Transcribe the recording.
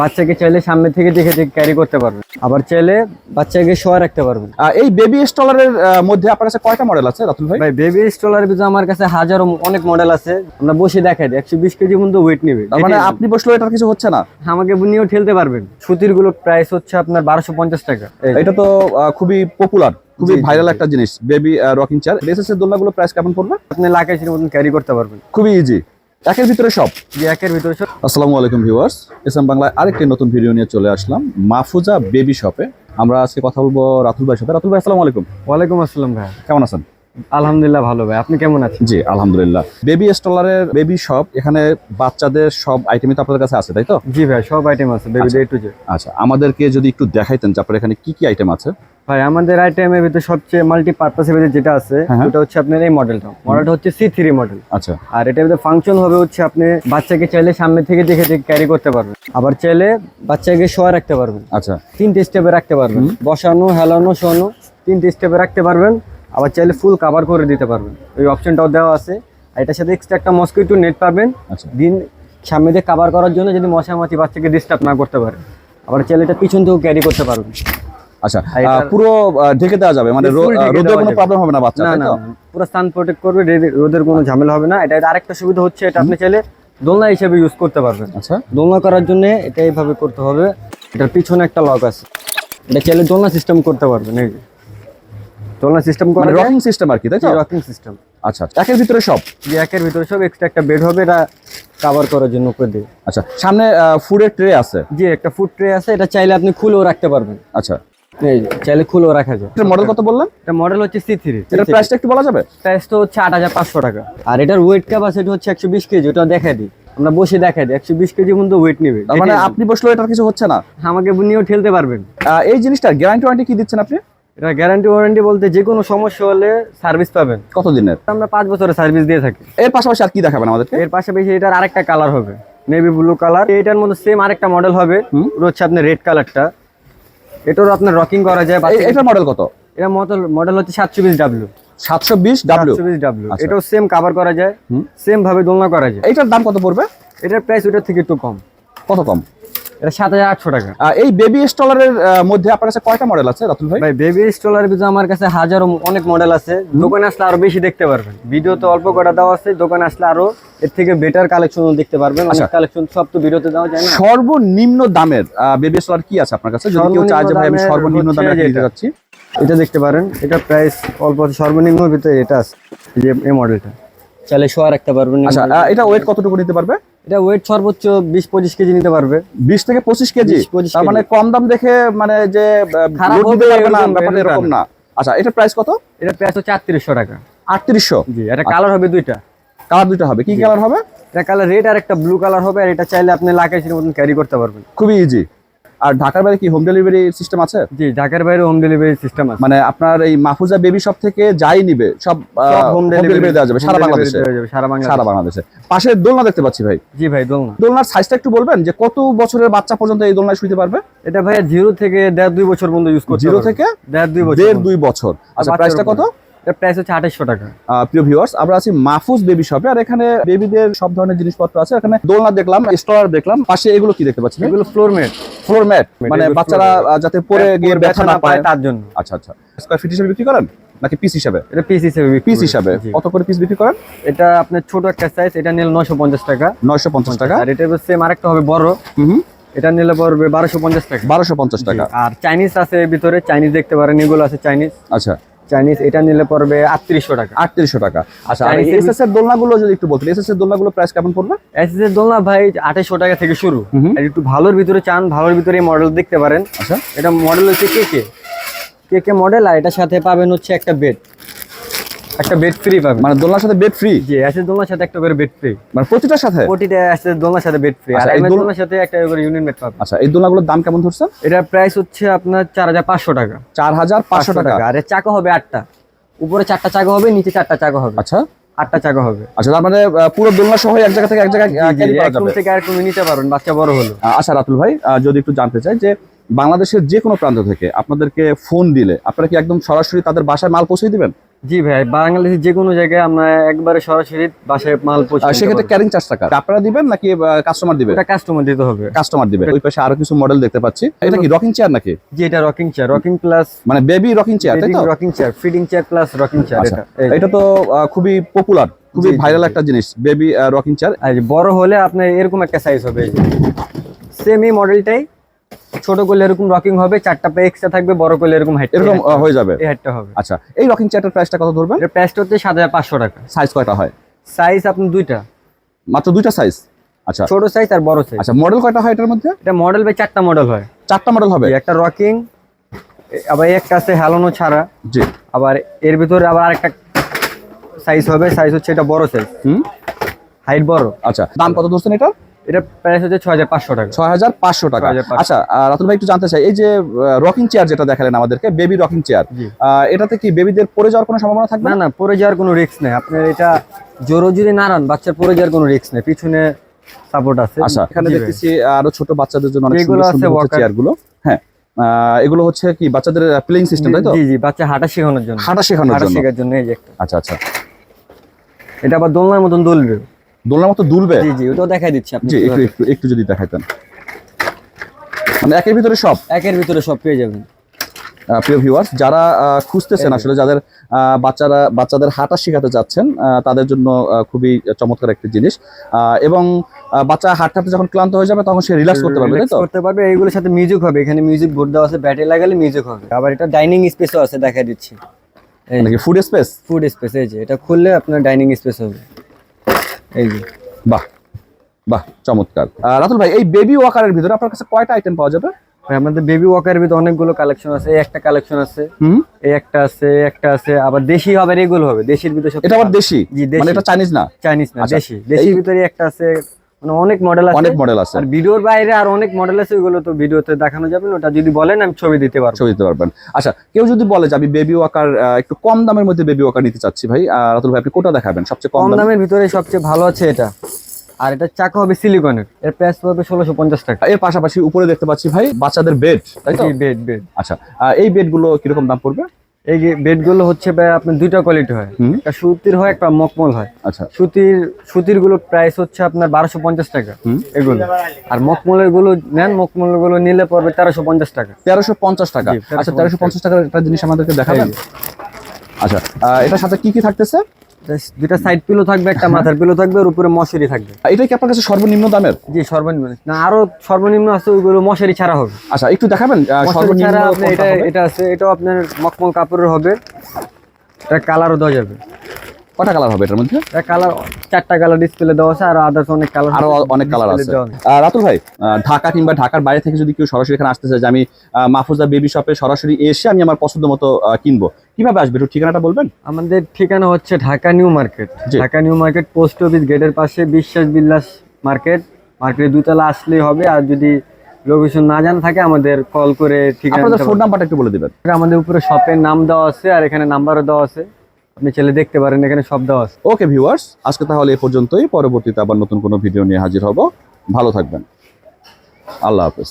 বাচ্চাকে চাইলে সামনে থেকে দেখে দেখে ক্যারি করতে পারবেন। আবার চাইলে বাচ্চাকে শোয়া রাখতে পারবেন। এই বেবি স্টলারের মধ্যে আপনার কাছে কয়টা মডেল আছে রাতুল ভাই? ভাই বেবি স্টলার ভিতরে আমার কাছে হাজারো অনেক মডেল আছে। আমরা বসে দেখাই দিই একশো বিশ কেজি পর্যন্ত ওয়েট নেবে। মানে আপনি বসলেও এটার কিছু হচ্ছে না? আমাকে নিয়েও ঠেলতে পারবেন। সুতিরগুলো প্রাইস হচ্ছে আপনার বারোশো পঞ্চাশ টাকা। এটা তো খুবই পপুলার খুবই ভাইরাল একটা জিনিস বেবি রকিং চেয়ার এসএসএর দোলনাগুলো প্রাইস কেমন পড়বে? আপনি লাগাইছেন মতন ক্যারি করতে পারবেন। খুবই ইজি একের ভিতরে সব। যে একের ভিতরে সব। আসসালামু আলাইকুম ভিউয়ার্স এসএম বাংলায় আরেকটি নতুন ভিডিও নিয়ে চলে আসলাম মাহফুজা বেবি শপে আমরা আজকে কথা বলব রাতুল ভাইয়ের সাথে। রাতুল ভাই আসসালামু আলাইকুম। ওয়ালাইকুম আসসালাম ভাই। কেমন আছেন? আলহামদুলিল্লাহ ভালো ভাই আপনি কেমন আছেন? জি আলহামদুলিল্লাহ। বেবি স্টলারের বেবি শপ এখানে বাচ্চাদের সব আইটেমই তো আপনাদের কাছে আছে তাই তো? জি ভাই সব আইটেম আছে বেবি আচ্ছা। ডে টু জে আচ্ছা আমাদেরকে যদি একটু দেখাইতেন যে আপনার এখানে কি কি আইটেম আছে? ভাই আমাদের আইটেমের ভিতরে সবচেয়ে মাল্টি পারপাসের ভিতরে যেটা আছে হ্যাঁ, হ্যাঁ। ওটা হচ্ছে আপনার এই মডেলটা মডেলটা হচ্ছে সি থ্রি মডেল আচ্ছা। আর এটার ভিতরে ফাংশন হবে হচ্ছে আপনি বাচ্চাকে চাইলে সামনে থেকে দেখে দেখে ক্যারি করতে পারবেন। আবার চাইলে বাচ্চাকে শোয়া রাখতে পারবেন। আচ্ছা। তিনটে স্টেপে রাখতে পারবেন। বসানো হেলানো শোয়ানো তিনটে স্টেপে রাখতে পারবেন। আবার চাইলে ফুল কাভার করে দিতে পারবেন। ওই অপশনটাও দেওয়া আছে। আর এটার সাথে এক্সট্রা একটা মস্কিটো নেট পাবেন। আচ্ছা। দিন সামনে দিয়ে কাভার করার জন্য যদি মশা মাছি বাচ্চাকে ডিস্টার্ব না করতে পারে আবার চাইলে এটা পিছন থেকেও ক্যারি করতে পারবেন। আচ্ছা পুরো ঢেকে দেওয়া যাবে মানে রোদের কোনো প্রবলেম হবে না বাচ্চা না পুরো সান প্রোটেক্ট করবে রোদের কোনো ঝামেলা হবে না। এটা আরেকটা সুবিধা হচ্ছে এটা আপনি চাইলে দোলনা হিসেবে ইউজ করতে পারবেন। আচ্ছা। দোলনা করার জন্য এটা এইভাবে করতে হবে। এটার পিছনে একটা লক আছে। এটা চাইলে দোলনা সিস্টেম করতে পারবেন এই দোলনা সিস্টেম করা মানে রকিং সিস্টেম আর কি তাই তো? রকিং সিস্টেম আচ্ছা আচ্ছা। একের ভিতরে সব? যে একের ভিতরে সব এক্সট্রা একটা বেড হবে এটা কভার করার জন্য উপর দিয়ে। আচ্ছা সামনে ফুডের ট্রে আছে। যে একটা ফুড ট্রে আছে এটা চাইলে আপনি খুলেও রাখতে পারবেন। আচ্ছা। এই চাইলে খুলেও রাখা যায়। মডেল কত বললেন? এটা মডেল হচ্ছে সি থ্রি এটার প্রাইসটা একটু বলা যাবে? প্রাইস তো হচ্ছে আট হাজার পাঁচশো টাকা। আর এটার ওয়েট ক্যাপাসিটি হচ্ছে একশো বিশ কেজি ওটা দেখাই দিই। আমরা বসে দেখাই দিই একশো বিশ কেজি পর্যন্ত ওয়েট নেবে। মানে আপনি বসলেও এটার কিছু হচ্ছে না? আমাকে নিয়েও ঠেলতে পারবেন। এই জিনিসটা গ্যারান্টি ওয়ারেন্টি কি দিচ্ছেন আপনি? এটা গ্যারান্টি ওয়ারেন্টি বলতে যে কোনো সমস্যা হলে সার্ভিস পাবেন। কতদিনের? আমরা পাঁচ বছরের সার্ভিস দিয়ে থাকি। এর পাশাপাশি আর কি দেখাবেন আমাদেরকে? এর পাশাপাশি এটার আরেকটা কালার হবে। নেভি ব্লু কালার এটার মধ্যে সেম আরেকটা মডেল হবে। হচ্ছে আপনার রেড কালারটা এটারও আপনার রকিং করা যায় এটা এটার মডেল কত? এটা মডেল মডেল হচ্ছে সাতশো বিশ ডাব্লিউ সাতশো বিশ ডাব্লিউ ডাব্লিউ আচ্ছা। এটাও সেম কাভার করা যায়। সেম ভাবে দোলনা করা যায়। এটার দাম কত পড়বে? এটার প্রাইস ওটার থেকে একটু কম। কত কম? এটা সাত হাজার আটশো টাকা। আহ, এই বেবি স্টলারের মধ্যে আপনার কাছে কয়টা মডেল আছে রাতুল ভাই? ভাই বেবি স্টলার ভিতরে আমার কাছে হাজারো অনেক মডেল আছে। দোকানে আসলে আরও বেশি দেখতে পারবেন। ভিডিও তো অল্প কটা দেওয়া আছে দোকানে আসলে আরও এর থেকে বেটার কালেকশন দেখতে পারবেন। অনেক আচ্ছা। কালেকশন সব তো ভিডিওতে দেওয়া যায় না। সর্বনিম্ন দামের বেবি স্টলার কি আছে আপনার কাছে? যদি কেউ চায় যে ভাই আমি সর্বনিম্ন দামে নিতে যাচ্ছি। এটা দেখতে পারেন। এটা প্রাইস অল্প সর্বনিম্ন ভিতরে এটা আছে এই যে এই মডেলটা চাইলে শোয়া রাখতে পারবেন। আচ্ছা এটা ওয়েট কতটুকু নিতে পারবে? এটা ওয়েট সর্বোচ্চ বিশ পঁচিশ কেজি নিতে পারবে। বিশ থেকে পঁচিশ কেজি? তার মানে কম দাম দেখে মানে যে খারাপ পারবে না ব্যাপারটা এরকম এরকম না। আচ্ছা এটা প্রাইস কত? এটা প্রাইস হচ্ছে আটত্রিশশো টাকা। আটত্রিশশো? জি এটা কালার হবে দুইটা। কালার দুইটা হবে। কি কালার হবে? এটা কালার রেড আর একটা ব্লু কালার হবে আর এটা চাইলে আপনি লাগাইছেন মতন ক্যারি করতে পারবেন। খুবই ইজি আর ঢাকার বাইরে কি হোম ডেলিভারি সিস্টেম আছে? জি ঢাকার বাইরে হোম ডেলিভারি সিস্টেম আছে। মানে আপনার এই মাহফুজা বেবি শপ থেকে যাই নিবে সব হোম ডেলিভারি দেওয়া যাবে সারা বাংলাদেশে। সারা বাংলাদেশে। সারা বাংলাদেশে। পাশে দোলনা দেখতে পাচ্ছি ভাই। জি ভাই দোলনা। দোলনার সাইজটা একটু বলবেন যে কত বছরের বাচ্চা পর্যন্ত এই দোলনায় শুইতে পারবে? এটা ভাই জিরো থেকে দেড় দুই বছর পর্যন্ত ইউজ করতে জিরো। থেকে দেড় দুই বছর দেড়। দুই বছর। আচ্ছা প্রাইসটা কত? এটা প্রাইস হচ্ছে আঠাশশো টাকা। আহ, প্রিয় ভিউয়ার্স আমরা আছি মাহফুজ বেবি শপে আর এখানে বেবিদের সব ধরনের জিনিসপত্র আছে। এখানে দোলনা দেখলাম স্টলার দেখলাম পাশে এগুলো কি দেখতে পাচ্ছি এগুলো ফ্লোর ম্যাট ফ্লোর ম্যাট মানে বাচ্চারা যাতে পরে গিয়ে ব্যথা না পায়। তার জন্য। আচ্ছা আচ্ছা। স্কোয়ার ফিট হিসেবে বিক্রি করেন? নাকি পিস হিসাবে? এটা পিস হিসেবে পিস হিসাবে। কত করে পিস বিক্রি করেন? এটা আপনার ছোট একটা সাইজ এটা নিলে নয়শো পঞ্চাশ টাকা। নয়শো পঞ্চাশ টাকা। আর এটা সেম আরেকটা হবে বড়। হুম এটা নিলে পড়বে বারোশো পঞ্চাশ টাকা। বারোশো পঞ্চাশ টাকা। আর চাইনিজ আছে ভিতরে চাইনিজ দেখতে পারেন এগুলো আছে চাইনিজ আচ্ছা। চাইনিজ এটা নিলে পড়বে আটত্রিশশো টাকা। আটত্রিশশো টাকা। আচ্ছা আর এর এসএস এর দোলনাগুলো যদি একটু বলতেন এসএস এর দোলনাগুলো প্রাইস কেমন পড়বে? এসএস এর দোলনা ভাই আঠাশশো টাকা থেকে শুরু। একটু ভালোর ভিতরে চান ভালোর ভিতরে মডেল দেখতে পারেন। আচ্ছা। এটা মডেল হচ্ছে কে কে কে কে মডেল আর এটার সাথে পাবেন হচ্ছে একটা বেড একটা বেড ফ্রি পাবেন মানে দোলনার সাথে বেড ফ্রি জি এসএস দোলনার সাথে একটা করে বেড ফ্রি মানে প্রতিটার সাথে? প্রতিটা এসএস দোলনার সাথে বেড ফ্রি আর আচ্ছা, এই দোলনার সাথে একটা করে ইউনিয়ন বেড পাবেন আচ্ছা এই দোলনাগুলোর দাম কেমন ধরছেন এটা প্রাইস হচ্ছে আপনার চার হাজার পাঁচশো টাকা। চার হাজার পাঁচশো টাকা। আর চাকা হবে আটটা। উপরে চারটা চাকা হবে নিচে চারটা চাকা হবে। আচ্ছা। আটটা চাকা হবে। আচ্ছা তার মানে পুরো দোলনা সহ এক জায়গা থেকে এক জায়গায় ক্যারি করা যাবে। থেকে আরেক রুমে নিতে পারবেন বাচ্চা বড় হলো। আচ্ছা রাতুল ভাই যদি একটু জানতে চাই যে বাংলাদেশের যে কোনো প্রান্ত থেকে আপনাদেরকে ফোন দিলে আপনারা কি একদম সরাসরি তাদের বাসায় মাল পৌঁছে দিবেন? জি ভাই বাংলাদেশের যে কোনো জায়গায় আমরা একবারে সরাসরি বাসায় মাল পৌঁছে সেক্ষেত্রে ক্যারিং চার্জ টাকা আপনারা দিবেন নাকি কাস্টমার দিবে এটা কাস্টমার দিতে হবে। কাস্টমার দিবে ওই পাশে আরও কিছু মডেল দেখতে পাচ্ছি। এটা কি রকিং চেয়ার নাকি? জি এটা রকিং চেয়ার রকিং প্লাস মানে বেবি রকিং চেয়ার তাই তো? Rocking chair feeding chair plus rocking chair এটা এটা তো আহ, খুবই পপুলার খুবই ভাইরাল একটা জিনিস বেবি রকিং চেয়ার আর বড় হলে আপনার এরকম একটা সাইজ হবে। সেম এই মডেলটাই ছোট করলে এরকম রকিং হবে চারটা পা এক্সট্রা থাকবে বড় করলে এরকম হাইট এরকম হয়ে যাবে? এই হাইটটা হবে। আচ্ছা এই রকিং চেয়ারটার প্রাইসটা কত ধরবেন? এটা প্রাইসটা হচ্ছে সাত হাজার পাঁচশো টাকা। সাইজ কয়টা হয়? সাইজ আপনি দুইটা। মাত্র দুইটা সাইজ আচ্ছা। ছোট সাইজ আর বড় সাইজ আচ্ছা মডেল কয়টা হয় এটার মধ্যে? এটা মডেল বাই চারটা মডেল হয়। চারটা মডেল হবে? একটা রকিং আবার একটা আছে হেলানো ছাড়া। জি। আবার এর ভিতরে আবার আরেকটা সাইজ হবে সাইজ হচ্ছে এটা বড় সাইজ হুম? হাইট বড়। আচ্ছা দাম কত ধরছেন এটা এটা প্রাইস হচ্ছে ছয় হাজার পাঁচশো টাকা। ছয় হাজার পাঁচশো টাকা। আচ্ছা রাতুল ভাই একটু জানতে চাই এই যে রকিং চেয়ার যেটা দেখালেন আমাদেরকে বেবি রকিং চেয়ার। এটাতে কি বেবিদের পড়ে যাওয়ার কোনো সম্ভাবনা থাকবে? না না পড়ে যাওয়ার কোনো রিস্ক নেই। আপনার এটা জোরো যদি নাড়ান বাচ্চার পড়ে যাওয়ার কোনো রিস্ক নেই। পিছনে সাপোর্ট আছে। আচ্ছা এখানে দেখতেছি আরও ছোট বাচ্চাদের জন্য অনেক সুন্দর আছে সুন্দর চেয়ারগুলো। হ্যাঁ এগুলো হচ্ছে কি বাচ্চাদের প্লেইং সিস্টেম তাই তো? জি জি বাচ্চা হাঁটা শেখানোর জন্য। হাঁটা শেখানোর হাঁটা জন্য। শেখার জন্য এই যে একটা। আচ্ছা আচ্ছা। এটা আবার দোলনার মতন দুলবে। দোলনার মতো দুলবে? জি জি ওটাও দেখাই দিচ্ছি আপনি জি একটু একটু একটু যদি দেখাইতেন। মানে একের ভিতরে সব? একের ভিতরে সব পেয়ে যাবেন। প্রিয় ভিউয়ার্স যারা খুঁজতেছেন আসলে যাদের বাচ্চারা বাচ্চাদের হাঁটা শেখাতে যাচ্ছেন তাদের জন্য খুবই চমৎকার একটি জিনিস। এবং বাচ্চা হাঁটতে যখন ক্লান্ত হয়ে যাবে তখন সে রিল্যাক্স করতে পারবে তাই তো? করতে পারবে এইগুলোর সাথে মিউজিক হবে। এখানে মিউজিক বোর্ড দেওয়া আছে ব্যাটারি লাগালে মিউজিক হবে। আবার এটা ডাইনিং স্পেসও আছে দেখাই দিচ্ছি। ফুড স্পেস ফুড স্পেস এই যে এটা খুললে আপনার ডাইনিং স্পেস হবে। এই যে বাহ বাহ চমৎকার। রাতুল ভাই এই বেবি ওয়াকারের ভিতরে আপনার কাছে কয়টা আইটেম পাওয়া যাবে? আমাদের বেবি ওয়াকারের ভিতরে অনেকগুলো কালেকশন আছে এই একটা কালেকশন আছে হুম? এই একটা আছে একটা আছে আবার দেশি হবে এগুলো হবে দেশির ভিতরে এটা আবার দেশি? জি। মানে এটা চাইনিজ না? চাইনিজ না আচ্ছা, দেশি দেশির ভিতরে একটা আছে মানে অনেক মডেল আছে। অনেক মডেল আছে। আর ভিডিওর বাইরে আর অনেক মডেল আছে ওইগুলো তো ভিডিওতে দেখানো যাবে না। ওটা যদি বলেন আমি ছবি দিতে পারব। ছবি দিতে পারবেন। আচ্ছা কেউ যদি বলে যে আমি বেবি ওয়াকার একটু কম দামের মধ্যে বেবি ওয়াকার নিতে চাচ্ছি ভাই রাতুল ভাই আপনি কোনটা দেখাবেন? সবচেয়ে কম দামের? ভিতরে সবচেয়ে ভালো আছে এটা। আর এটা চাকা হবে সিলিকনের এর প্রাইস পড়বে ষোলোশো পঞ্চাশ টাকা। এর পাশাপাশি উপরে দেখতে পাচ্ছি ভাই বাচ্চাদের বেড তাই তো? বেড বেড আচ্ছা এই বেডগুলো কীরকম দাম পড়বে? এই যে বেডগুলো হচ্ছে ভাই আপনার দুইটা কোয়ালিটি হয়। একটা সুতির হয় একটা মকমল হয়। আচ্ছা। সুতির সুতিরগুলো প্রাইস হচ্ছে আপনার বারোশো পঞ্চাশ টাকা। এগুলো। আর মকমলেরগুলো নেন মকমলেরগুলো নিলে পড়বে তেরোশো পঞ্চাশ টাকা। তেরোশো পঞ্চাশ টাকা। জি, 1350 আচ্ছা তেরোশো পঞ্চাশ টাকার একটা জিনিস আমাদেরকে দেখাবেন? আচ্ছা এটার সাথে কি কি থাকতেছে? দুইটা সাইড পিলো থাকবে একটা মাথার পিলো থাকবে আর উপরে মশারি থাকবে। এটা কি আপনার কাছে সর্বনিম্ন দামের? জি সর্বনিম্ন। না আরও সর্বনিম্ন আছে ওইগুলো মশারি ছাড়া হবে। আচ্ছা একটু দেখাবেন সর্বনিম্ন এটা আছে এটাও আপনার মকমল কাপড়ের হবে। এটা কালারও দেওয়া যাবে। কটা কালার হবে এটার মধ্যে? কালার চারটা কালার ডিসপ্লে দেওয়া আছে আর আদার্স অনেক কালার আরও অনেক কালার আছে। রাতুল ভাই ঢাকা কিংবা ঢাকার বাইরে থেকে যদি কেউ সরাসরি এখানে আসতে চায় যে আমি মাহফুজা বেবি শপে সরাসরি এসে আমি আমার পছন্দ মতো কিনবো কীভাবে আসবে? একটু ঠিকানাটা বলবেন? আমাদের ঠিকানা হচ্ছে Dhaka new market. Dhaka new market post office গেটের পাশে বিশ্বাস বিল্লাস মার্কেট। মার্কেটের দুতলা আসলেই হবে আর যদি লোকেশন না জানা থাকে আমাদের কল করে ঠিকানা ফোন নাম্বারটা একটু বলে দিবেন। আমাদের উপরে শপের নাম দেওয়া আছে আর এখানে নাম্বারও দেওয়া আছে। আপনি ছেলে দেখতে পারেন, এখানে সব দেওয়া আছে। ওকে ভিউয়ার্স আজকে তাহলে এ পর্যন্তই। পরবর্তীতে আবার নতুন কোনো ভিডিও নিয়ে হাজির হব। ভালো থাকবেন। আল্লাহ হাফেজ।